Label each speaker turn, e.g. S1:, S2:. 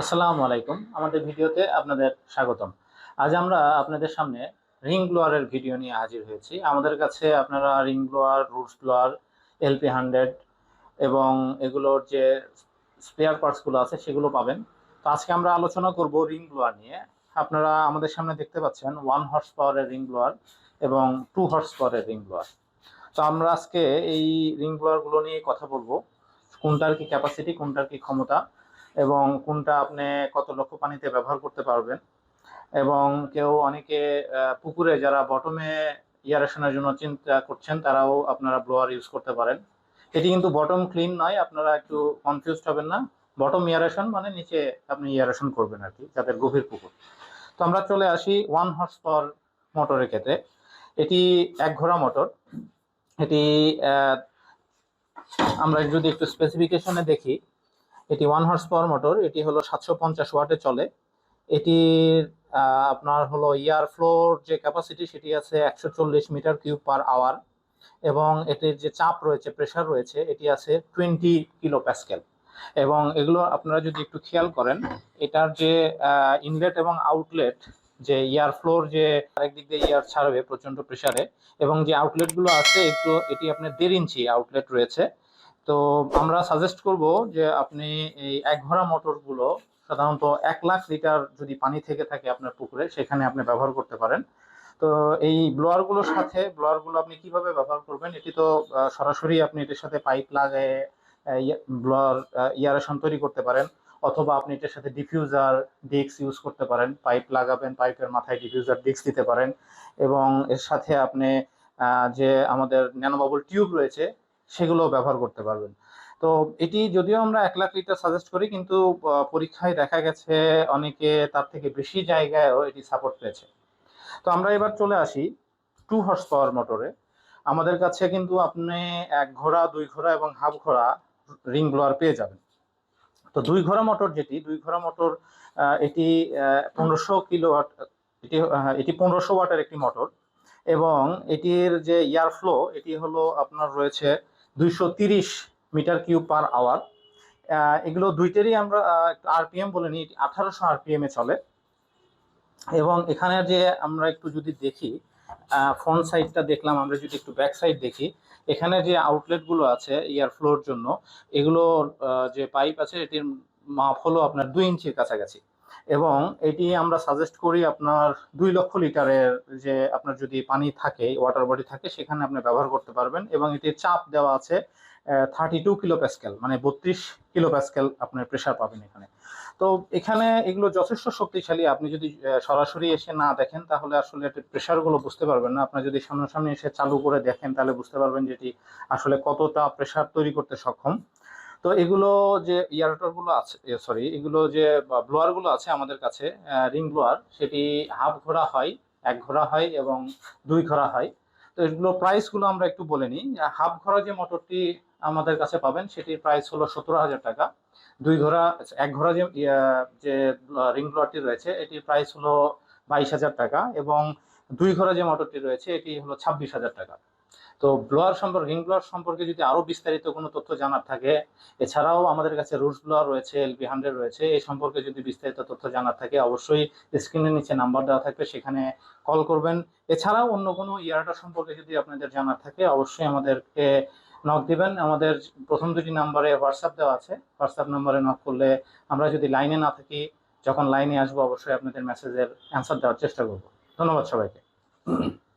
S1: আসসালামু আলাইকুম। আমাদের ভিডিওতে আপনাদের স্বাগতম। আজ আমরা আপনাদের সামনে রিং ব্লোয়ারের ভিডিও নিয়ে হাজির হয়েছি। আমাদের কাছে আপনারা ring blower, roots blower, LP hundred এবং এগুলোর যে স্পেয়ার পার্টসগুলো আছে সেগুলো পাবেন। তো আজকে আমরা আলোচনা করব রিং ব্লোয়ার নিয়ে। আপনারা আমাদের সামনে দেখতে পাচ্ছেন ওয়ান হর্স পাওয়ারের রিং ব্লোয়ার এবং টু হর্স পাওয়ারের রিং ব্লোয়ার। তো আমরা আজকে এই রিং ব্লোয়ারগুলো নিয়ে কথা বলব। কোনটার কি ক্যাপাসিটি কোনটার কি ক্ষমতা? এবং কোনটা আপনি কত লক্ষ পানিতে ব্যবহার করতে পারবেন। এবং কেউ অনেকে পুকুরে যারা বটমে ইয়ারেশনের জন্য চিন্তা করছেন, তারাও আপনারা ব্লোয়ার ইউজ করতে পারেন। এটি কিন্তু বটম ক্লিন নয়, আপনারা একটু কনফিউজড হবেন না। বটম ইয়ারেশন মানে নিচে আপনি ইয়ারেশন করবেন আর কি, যাদের গভীর পুকুর। তো আমরা চলে আসি ওয়ান হর্স পাওয়ার মোটরের ক্ষেত্রে। এটি এক ঘোড়া মোটর এটি আমরা যদি একটু স্পেসিফিকেশনে দেখি এটি ওয়ান হর্স পাওয়ার মোটর এটি হলো সাতশো পঞ্চাশ ওয়াটে চলে। এটির আপনার হলো ইয়ার ফ্লোর যে ক্যাপাসিটি সেটি আছে একশো চল্লিশ মিটার কিউব পার আওয়ার এবং এটির যে চাপ রয়েছে প্রেশার রয়েছে, এটি আছে টোয়েন্টি কিলো প্যাসকেল এবং এগুলো আপনারা যদি একটু খেয়াল করেন, এটার যে ইনলেট এবং আউটলেট যে ইয়ার ফ্লোর যে আরেকদিক দিয়ে ইয়ার ছাড়বে প্রচণ্ড প্রেসারে এবং যে আউটলেটগুলো আছে একটু এটি আপনার দেড় ইঞ্চি আউটলেট রয়েছে। তো আমরা সাজেস্ট করব যে আপনি এই এক ঘোড়া মোটরগুলো সাধারণত এক লাখ লিটার যদি পানি থেকে থাকে আপনার পুকুরে, সেখানে আপনি ব্যবহার করতে পারেন। তো এই ব্লোয়ারগুলোর সাথে ব্লোয়ারগুলো আপনি কীভাবে ব্যবহার করবেন, এটি তো সরাসরি আপনি এটির সাথে পাইপ লাগিয়ে ব্লোয়ার ইয়ারেশন তৈরি করতে পারেন, অথবা আপনি এটার সাথে ডিফিউজার ডিক্স ইউজ করতে পারেন পাইপ লাগাবেন পাইপের মাথায় ডিফিউজার ডিক্স দিতে পারেন। এবং এর সাথে আপনি যে আমাদের ন্যানোবাবল টিউব রয়েছে সেগুলো ব্যবহার করতে পারবেন। তো এটি যদিও আমরা এক লাখ লিটার সাজেস্ট করি, কিন্তু পরীক্ষায় দেখা গেছে অনেকে তার থেকে বেশি জায়গায়ও এটি সাপোর্ট পেয়েছে। তো আমরা এবার চলে আসি টু হর্স পাওয়ার মোটরে আমাদের কাছে কিন্তু আপনি এক ঘোড়া, দুই ঘোড়া এবং হাফ ঘোড়া রিং ব্লোয়ার পেয়ে যাবেন। তো দুই ঘোড়া মোটর যেটি, দুই ঘোড়া মোটর এটি পনেরোশো কিলো ওয়াট, এটি এটি পনেরোশো ওয়াটের একটি মোটর এবং এটির যে এয়ার ফ্লো এটি হলো আপনার রয়েছে দুইশো তিরিশ মিটার কিউব পার আওয়ার। এগুলো দুইটারই আমরা আরপিএম বলে নিই আঠারোশো আরপিএম এ চলে। এবং এখানে যে আমরা একটু যদি দেখি ফ্রন্ট সাইডটা দেখলাম আমরা যদি একটু ব্যাক সাইড দেখি এখানে যে আউটলেটগুলো আছে এয়ার ফ্লোর জন্য এগুলোর আহ, যে পাইপ আছে এটির মাপ হলো আপনার দুই ইঞ্চির কাছাকাছি। এবং এটি আমরা সাজেস্ট করি আপনার দুই লক্ষ লিটারের যে আপনার যদি পানি থাকে ওয়াটার বডি থাকে, সেখানে আপনি ব্যবহার করতে পারবেন এবং এটির চাপ দেওয়া আছে থার্টি টু কিলো প্যাসকেল মানে বত্রিশ কিলো প্যাসকেল আপনার প্রেশার পাবেন এখানে। তো এখানে এগুলো যথেষ্ট শক্তিশালী। আপনি যদি সরাসরি এসে না দেখেন, তাহলে আসলে প্রেশারগুলো বুঝতে পারবেন না। আপনার যদি সামনাসামনি এসে চালু করে দেখেন, তাহলে বুঝতে পারবেন যে এটি আসলে কতটা প্রেশার তৈরি করতে সক্ষম। তো এগুলো যে ইয়ারটারগুলো আছে সরি এগুলো যে ব্লোয়ারগুলো আছে আমাদের কাছে রিং ব্লোয়ার, সেটি হাফ ঘোরা হয়, এক ঘোরা হয় এবং দুই ঘোরা হয়। তো এগুলো প্রাইসগুলো আমরা একটু বলে নিই। হাফ ঘোরা যে মোটরটি আমাদের কাছে পাবেন, সেটির প্রাইস হলো সতেরো হাজার টাকা। দুই ঘোরা এক ঘোরা যে যে রিং ব্লোয়ারটি রয়েছে, এটির প্রাইস হলো বাইশ হাজার টাকা এবং দুই ঘোরা যে মোটরটি রয়েছে, এটি হলো ছাব্বিশ হাজার টাকা। তো ব্লোয়ার সম্পর্কে রিং ব্লোয়ার সম্পর্কে যদি আরও বিস্তারিত কোনো তথ্য জানার থাকে, এছাড়াও আমাদের কাছে রুটস ব্লোয়ার রয়েছে এলপি হান্ড্রেড রয়েছে, এই সম্পর্কে যদি বিস্তারিত তথ্য জানার থাকে, অবশ্যই স্ক্রিনের নিচে নাম্বার দেওয়া থাকবে, সেখানে কল করবেন। এছাড়াও অন্য কোনো ইয়ারটা সম্পর্কে যদি আপনাদের জানার থাকে, অবশ্যই আমাদেরকে নক দিবেন। আমাদের প্রথম দুটি নাম্বারে হোয়াটসঅ্যাপ দেওয়া আছে। হোয়াটসঅ্যাপ নাম্বারে নক করলে আমরা যদি লাইনে না থাকি, যখন লাইনে আসব, অবশ্যই আপনাদের মেসেজের অ্যান্সার দেওয়ার চেষ্টা করব। ধন্যবাদ সবাইকে।